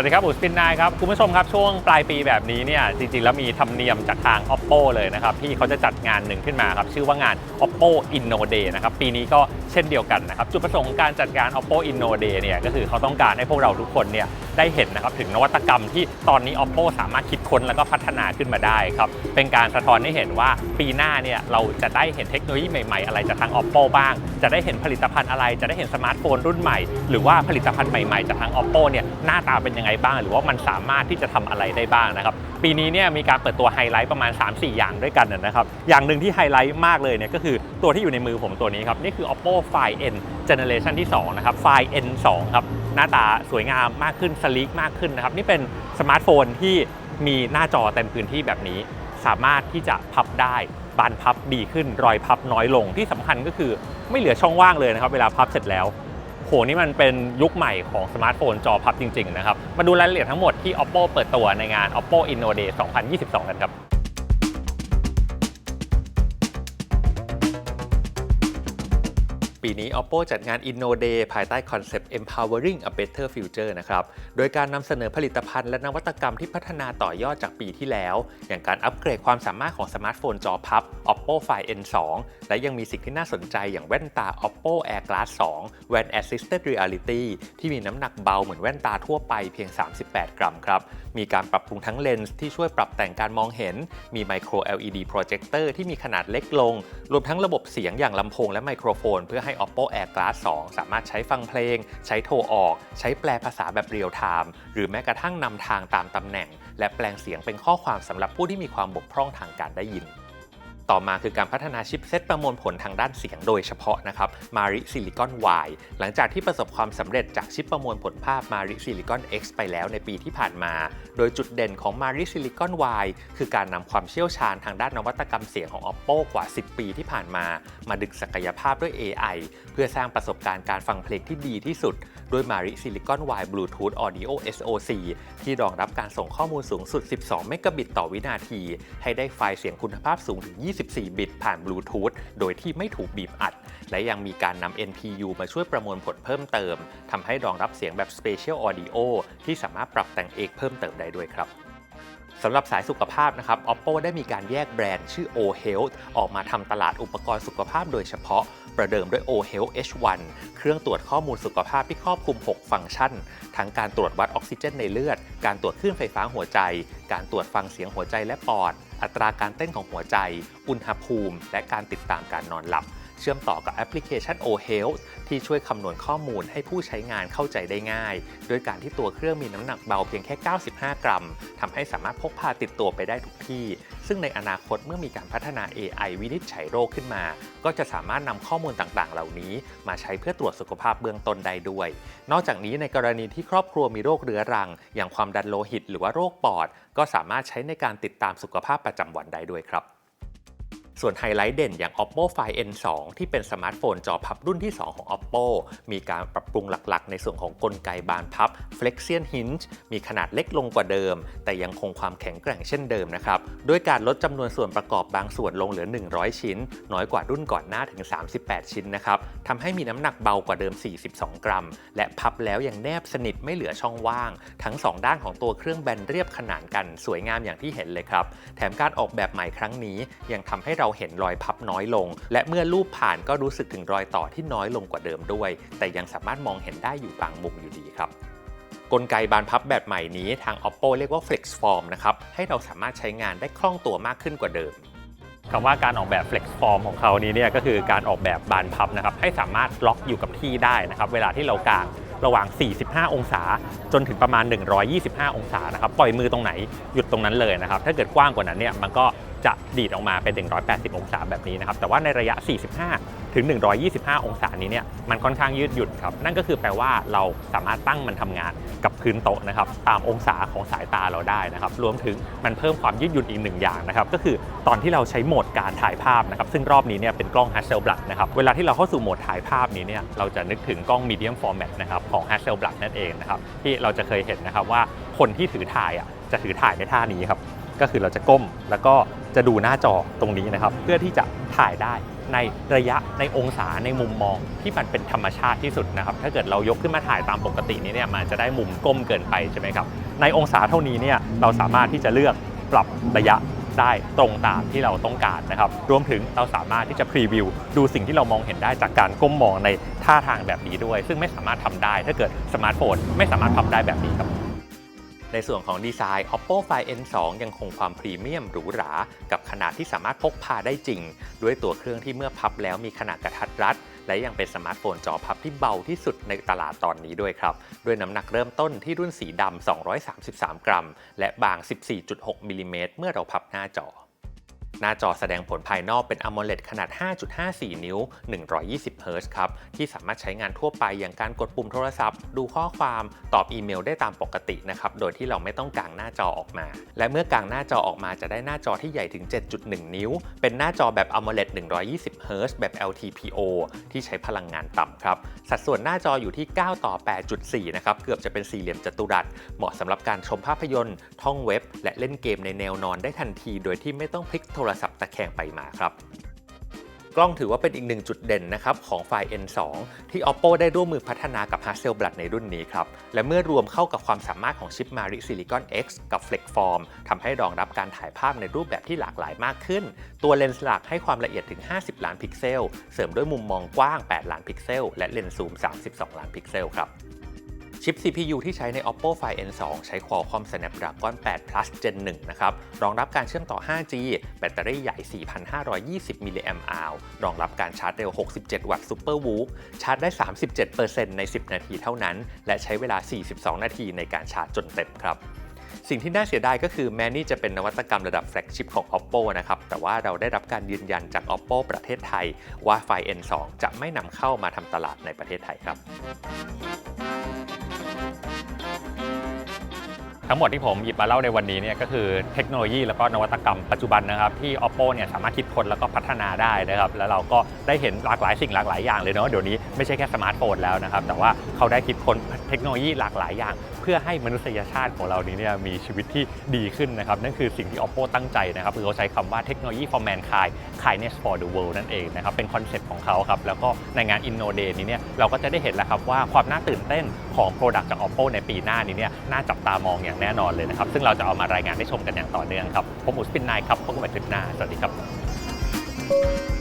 วัสดีครับอุสปินนายครับ คุณผู้ชมครับ ช่วงปลายปีแบบนี้เนี่ยจริง ๆ แล้วมีธรรมเนียมจากทาง oppo เลยนะครับ ที่เขาจะจัดงานหนึ่งขึ้นมาครับ ชื่อว่างาน oppo inno day นะครับ ปีนี้ก็เช่นเดียวกันนะครับ จุดประสงค์ของการจัดงาน oppo inno day เนี่ยก็คือเขาต้องการให้พวกเราทุกคนเนี่ยได้เห็นนะครับถึงนวัตกรรมที่ตอนนี้ oppo สามารถคิดค้นแล้วก็พัฒนาขึ้นมาได้ครับเป็นการสะท้อนให้เห็นว่าปีหน้าเนี่ยเราจะได้เห็นเทคโนโลยีใหม่ๆ อะไรจากทาง oppo บ้าง จะได้เห็นผลิตภัณฑ์อะไร จะได้เห็นสมาร์ทโฟนรุ่นใหม่ หรือว่าผลิตภัณฑ์ใหม่ๆ จากทาง oppo เนี่ยหน้าตาเป็นยังไงบ้าง หรือว่ามันสามารถที่จะทำอะไรได้บ้างนะครับปีนี้เนี่ยมีการเปิดตัวไฮไลท์ประมาณ 3-4 อย่างด้วยกันนะครับอย่างหนึ่งที่ไฮไลท์มากเลยเนี่ยก็คือตัวที่อยู่ในมือผมตัวนี้ครับนี่คือ oppo find n generation ที่2นะครับ find n 2 ครับ หน้าตาสวยงามมากขึ้นสลีกมากขึ้นนะครับ นี่เป็นสมาร์ทโฟนที่มีหน้าจอเต็มพื้นที่แบบนี้ สามารถที่จะพับได้บานพับดีขึ้น รอยพับน้อยลงที่สำคัญก็คือไม่เหลือช่องว่างเลยนะครับ เวลาพับเสร็จแล้วโหนี่มันเป็นยุคใหม่ของสมาร์ทโฟนจอพับจริง ๆ นะครับ มาดูรายละเอียดทั้งหมดที่ oppo เปิดตัวในงาน oppo inno day 2022 กันครับ ปีนี้ Oppo จัดงาน Inno Day ภายใต้คอนเซปต์ Empowering a Better Future นะครับ โดยการนำเสนอผลิตภัณฑ์และนวัตกรรมที่พัฒนาต่อยอดจากปีที่แล้ว อย่างการอัปเกรดความสามารถของสมาร์ทโฟนจอพับ Oppo Find N2 และยังมีสิ่งที่น่าสนใจอย่างแว่นตา Oppo Air Glass 2แว่น Assisted Reality ที่มีน้ำหนักเบาเหมือนแว่นตาทั่วไปเพียง 38 กรัมครับ มีการปรับปรุงทั้งเลนส์ที่ช่วยปรับแต่งการมองเห็น มี Micro LED Projector ที่มีขนาดเล็กลง รวมทั้งระบบเสียงอย่างลำโพงและไมโครโฟน เพื่อให้ Oppo Air Glass 2 สามารถใช้ฟังเพลง ใช้โทรออก ใช้แปลภาษาแบบเรียลไทม์หรือแม้กระทั่งนำทางตามตำแหน่ง และแปลงเสียงเป็นข้อความสำหรับผู้ที่มีความบกพร่องทางการได้ยิน ต่อมาคือการพัฒนาชิปเซตประมวลผลทางด้านเสียงโดยเฉพาะนะครับ Mari Silicon Y หลังจากที่ประสบความสำเร็จจากชิปประมวลผลภาพ Mari Silicon X ไปแล้วในปีที่ผ่านมา โดยจุดเด่นของ Mari Silicon Y คือการนำความเชี่ยวชาญทางด้านนวัตกรรมเสียงของ Oppo กว่า 10 ปีที่ผ่านมา มาดึงศักยภาพด้วย AI เพื่อสร้างประสบการณ์การฟังเพลงที่ดีที่สุด ด้วย Mari Silicon Y Bluetooth Audio SoC ที่รองรับการส่งข้อมูลสูงสุด 12 เมกะบิตต่อวินาที ให้ได้ไฟล์เสียงคุณภาพสูงถึง24 บิตผ่านบลูทูธโดยที่ไม่ถูกบีบอัด และยังมีการนำ NPU มาช่วยประมวลผลเพิ่มเติมทำให้รองรับเสียงแบบ Spatial Audio ที่สามารถปรับแต่งเองเพิ่มเติมได้ด้วยครับ สำหรับสายสุขภาพนะครับ Oppo ได้มีการแยกแบรนด์ชื่อ O Health ออกมาทำตลาดอุปกรณ์สุขภาพโดยเฉพาะ ประเดิมด้วย O Health H1 เครื่องตรวจข้อมูลสุขภาพที่ครอบคลุม 6 ฟังก์ชัน ทั้งการตรวจวัดออกซิเจนในเลือด การตรวจคลื่นไฟฟ้าหัวใจ การตรวจฟังเสียงหัวใจและปอด อัตราการเต้นของหัวใจ อุณหภูมิ และการติดตามการนอนหลับ เชื่อมต่อกับแอปพลิเคชัน O Health ที่ช่วยคำนวณข้อมูลให้ผู้ใช้งานเข้าใจได้ง่ายโดยการที่ตัวเครื่องมีน้ำหนักเบาเพียงแค่ 95 กรัมทำให้สามารถพกพาติดตัวไปได้ทุกที่ ซึ่งในอนาคตเมื่อมีการพัฒนา AI วินิจฉัยโรคขึ้นมา ก็จะสามารถนำข้อมูลต่างๆ เหล่านี้ มาใช้เพื่อตรวจสุขภาพเบื้องต้นได้ด้วย นอกจากนี้ในกรณีที่ครอบครัวมีโรคเรื้อรัง อย่างความดันโลหิต หรือว่าโรคปอด ก็สามารถใช้ในการติดตามสุขภาพประจำวันได้ด้วยครับ ส่วนไฮไลท์เด่นอย่าง Oppo Find N2 ที่เป็นสมาร์ทโฟนจอพับรุ่นที่ 2 ของ Oppo มีการปรับปรุงหลักๆ ในส่วนของกลไกบานพับ Flexion Hinge มีขนาดเล็กลงกว่าเดิม แต่ยังคงความแข็งแกร่งเช่นเดิมนะครับด้วยการลดจำนวนส่วนประกอบบางส่วนลงเหลือ 100 ชิ้น น้อยกว่ารุ่นก่อนหน้าถึง 38 ชิ้นนะครับทำให้มีน้ำหนักเบากว่าเดิม 42 กรัม และพับแล้วยังแนบสนิทไม่เหลือช่องว่าง ทั้ง 2 ด้านของตัวเครื่องแบนเรียบขนานกัน สวยงามอย่างที่เห็นเลยครับแถมการออกแบบใหม่ครั้งนี้ยังทำให้เราเห็นรอยพับน้อยลง และเมื่อรูปผ่านก็รู้สึกถึงรอยต่อที่น้อยลงกว่าเดิมด้วย แต่ยังสามารถมองเห็นได้อยู่บางมุมอยู่ดีครับกลไกบานพับแบบใหม่นี้ทาง Oppo เรียกว่า Flex Form นะครับ ให้เราสามารถใช้งานได้คล่องตัวมากขึ้นกว่าเดิมคำว่าการออกแบบ Flex Form ของเขานี้เนี่ยก็คือการออกแบบบานพับนะครับให้สามารถล็อกอยู่กับที่ได้นะครับเวลาที่เรากางระหว่าง 45 องศา จนถึงประมาณ 125 องศานะครับปล่อยมือตรงไหนหยุดตรงนั้นเลยนะครับถ้าเกิดกว้างกว่านั้นเนี่ยมันก็ จะดีดออกมาเป็น 180 องศาแบบนี้นะครับ แต่ว่าในระยะ 45 ถึง 125 องศานี้เนี่ย มันค่อนข้างยืดหยุ่นครับ นั่นก็คือแปลว่าเราสามารถตั้งมันทำงานกับพื้นโต๊ะนะครับ ตามองศาของสายตาเราได้นะครับ รวมถึงมันเพิ่มความยืดหยุ่นอีกหนึ่งอย่างนะครับ ก็คือตอนที่เราใช้โหมดการถ่ายภาพนะครับ ซึ่งรอบนี้เนี่ยเป็นกล้อง Hasselblad นะครับ เวลาที่เราเข้าสู่โหมดถ่ายภาพนี้เนี่ย เราจะนึกถึงกล้อง medium format นะครับของ Hasselblad นั่นเองนะครับ ที่เราจะเคยเห็นนะครับว่าคนที่ถือถ่ายอะจะถือถ่ายในท่านี้ครับ ก็คือเราจะก้มแล้วก็จะดูหน้าจอตรงนี้นะครับ เพื่อที่จะถ่ายได้ในระยะในองศาในมุมมองที่มันเป็นธรรมชาติที่สุดนะครับ ถ้าเกิดเรายกขึ้นมาถ่ายตามปกตินี้เนี่ยมันจะได้มุมก้มเกินไปใช่ไหมครับ ในองศาเท่านี้เนี่ยเราสามารถที่จะเลือกปรับระยะได้ตรงตามที่เราต้องการนะครับ รวมถึงเราสามารถที่จะพรีวิวดูสิ่งที่เรามองเห็นได้จากการก้มมองในท่าทางแบบนี้ด้วย ซึ่งไม่สามารถทำได้ ถ้าเกิดสมาร์ทโฟนไม่สามารถทำได้แบบนี้ครับ ในส่วนของดีไซน์ Oppo Find N2 ยังคงความพรีเมียมหรูหรา กับขนาดที่สามารถพกพาได้จริง ด้วยตัวเครื่องที่เมื่อพับแล้วมีขนาดกระทัดรัด และยังเป็นสมาร์ทโฟนจอพับที่เบาที่สุดในตลาดตอนนี้ด้วยครับ ด้วยน้ำหนักเริ่มต้นที่รุ่นสีดำ233 กรัม และบาง 14.6มิลลิเมตรเมื่อเราพับหน้าจอ หน้าจอแสดงผลภายนอกเป็น AMOLED ขนาด 5.54 นิ้ว 120เฮิรตซ์ครับ ที่สามารถใช้งานทั่วไปอย่างการกดปุ่มโทรศัพท์ ดูข้อความตอบอีเมลได้ตามปกตินะครับ โดยที่เราไม่ต้องกางหน้าจอออกมา และเมื่อกางหน้าจอออกมาจะได้หน้าจอที่ใหญ่ถึง 7.1 นิ้ว เป็นหน้าจอแบบ AMOLED 120เฮิรตซ์แบบ LTPO ที่ใช้พลังงานต่ำครับ สัดส่วนหน้าจออยู่ที่ 9 ต่อ 8.4 นะครับ เกือบจะเป็นสี่เหลี่ยมจัตุรัส เหมาะสำหรับการชมภาพยนตร์ ท่องเว็บ และเล่นเกมในแนวนอนได้ทันที โดยที่ไม่ต้องพลิกโทรศัพท์ตะแคงไปมาครับกล้องถือว่าเป็นอีกหนึ่งจุดเด่นนะครับของไฟ N2 ที่ Oppo ได้ร่วมมือพัฒนากับ Hasselblad ในรุ่นนี้ครับ และเมื่อรวมเข้ากับความสามารถของชิป Mari Silicon X กับ Flexform ทำให้รองรับการถ่ายภาพในรูปแบบที่หลากหลายมากขึ้น ตัวเลนส์หลักให้ความละเอียดถึง 50 ล้านพิกเซล เสริมด้วยมุมมองกว้าง 8 ล้านพิกเซล และเลนส์ซูม 32 ล้านพิกเซลครับ ชิป CPU ที่ใช้ใน Oppo Find N2 ใช้ Qualcomm Snapdragon 8 Plus Gen 1 นะครับ รองรับการเชื่อมต่อ 5G แบตเตอรี่ใหญ่ 4,520 มิลลิแอมป์รองรับการชาร์จเร็ว 67 วัตต์ Super Whoop ชาร์จได้ 37%ใน 10 นาทีเท่านั้น และใช้เวลา 42 นาทีในการชาร์จจนเต็มครับสิ่งที่น่าเสียดายก็คือแม้นี่จะเป็นนวัตกรรมระดับแฟลกชิพของ Oppo นะครับ แต่ว่าเราได้รับการยืนยันจาก Oppo ประเทศไทย ว่า Find N2 จะไม่นำเข้ามาทำตลาดในประเทศไทยครับ ทั้งหมดที่ผมหยิบมาเล่าในวันนี้เนี่ยก็คือเทคโนโลยีแล้วก็นวัตกรรมปัจจุบันนะครับที่ Oppo เนี่ยสามารถคิดค้นแล้วก็พัฒนาได้นะครับแล้วเราก็ได้เห็นหลากหลายสิ่งหลากหลายอย่างเลยเนาะเดี๋ยวนี้ไม่ใช่แค่สมาร์ทโฟนแล้วนะครับแต่ว่าเขาได้คิดค้นเทคโนโลยีหลากหลายอย่างเพื่อให้มนุษยชาติของเรานี้เนี่ยมีชีวิตที่ดีขึ้นนะครับ นั่นคือสิ่งที่ Oppo ตั้งใจนะครับคือเขาใช้คำว่าเทคโนโลยี for mankind kindness for the world นั่นเองนะครับ เป็นคอนเซ็ปต์ของเขาครับ แล้วก็ในงาน Inno Day นี้เนี่ยเราก็จะได้เห็นแล้วครับว่าความน่าตื่นเต้นของ Product จาก Oppo ในปีหน้านี้เนี่ยน่าจับตามองอย่างแน่นอนเลยนะครับ ซึ่งเราจะเอามารายงานให้ชมกันอย่างต่อเนื่องครับผมอุสปินนายครับพบกันใหม่คลิปหน้าสวัสดีครับ